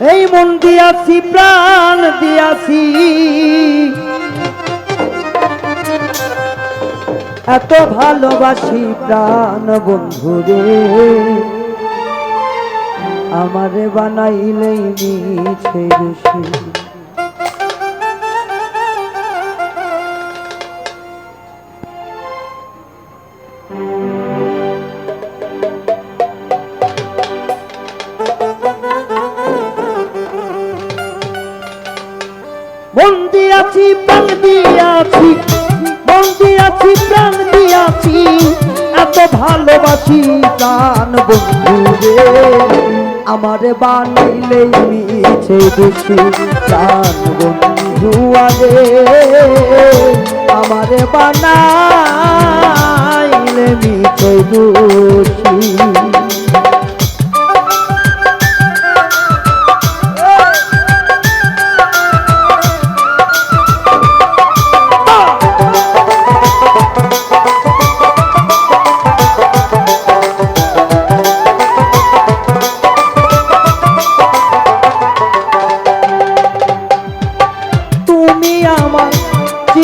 এই মন দিয়াছি প্রাণ দিয়াছি। এত ভালোবাসি প্রাণ বন্ধু রে। আমারে বানাইলেই মিছে দিয়াছি মন দিয়াছি প্রাণ দিয়াছি এত ভালোবাসি প্রাণ বন্ধু রে। আমারে বানাইলে মিছে দুছি প্রাণ বন্ধু আরে। আমারে বানাইলে মিছে দুছি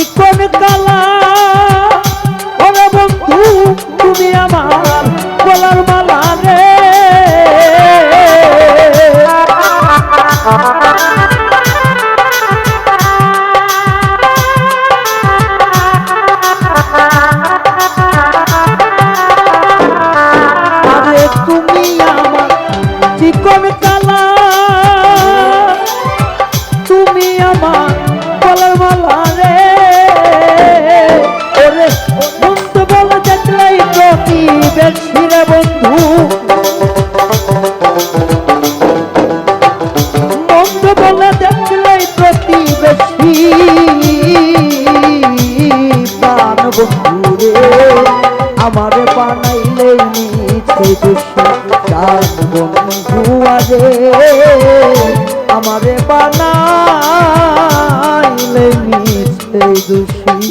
চিকন কালা? ওরে বন্ধু তুমি আমার গলার মালা রে। তুমি আমার চিকন বন্ধু বলে দেখলাই প্রতি বেশি প্রাণ রে আমার নিচে আমারে বানাইলে মিছে দোষী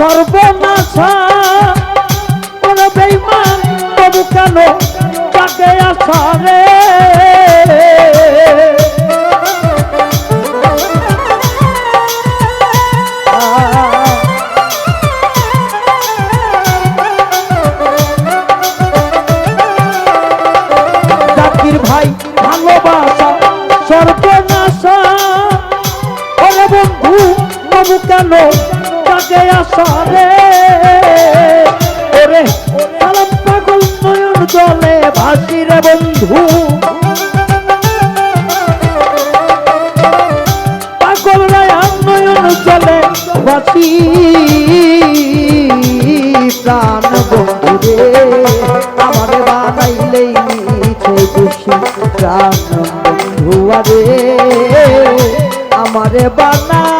সর্বনাশা। ওরে বেইমান তবু কেন তাকে আসা রে? ভাই ভালোবাসা সর্বনাশা। তাকে আসা রে ওরে সালাম পাগল নয়ন জলে ভাসি রে বন্ধু। পাগল রায়ান নয়ন জলে ভাসি প্রাণ বন্ধু রে। আমারে বানাইলেই খুশি প্রাণ বন্ধু আরে। আমারে বানাইলে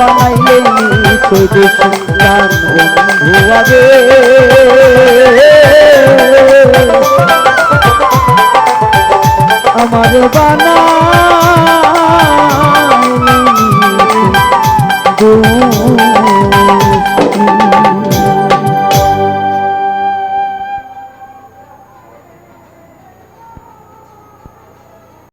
বানাইলে মিছে দোষী প্রাণ আমার বানা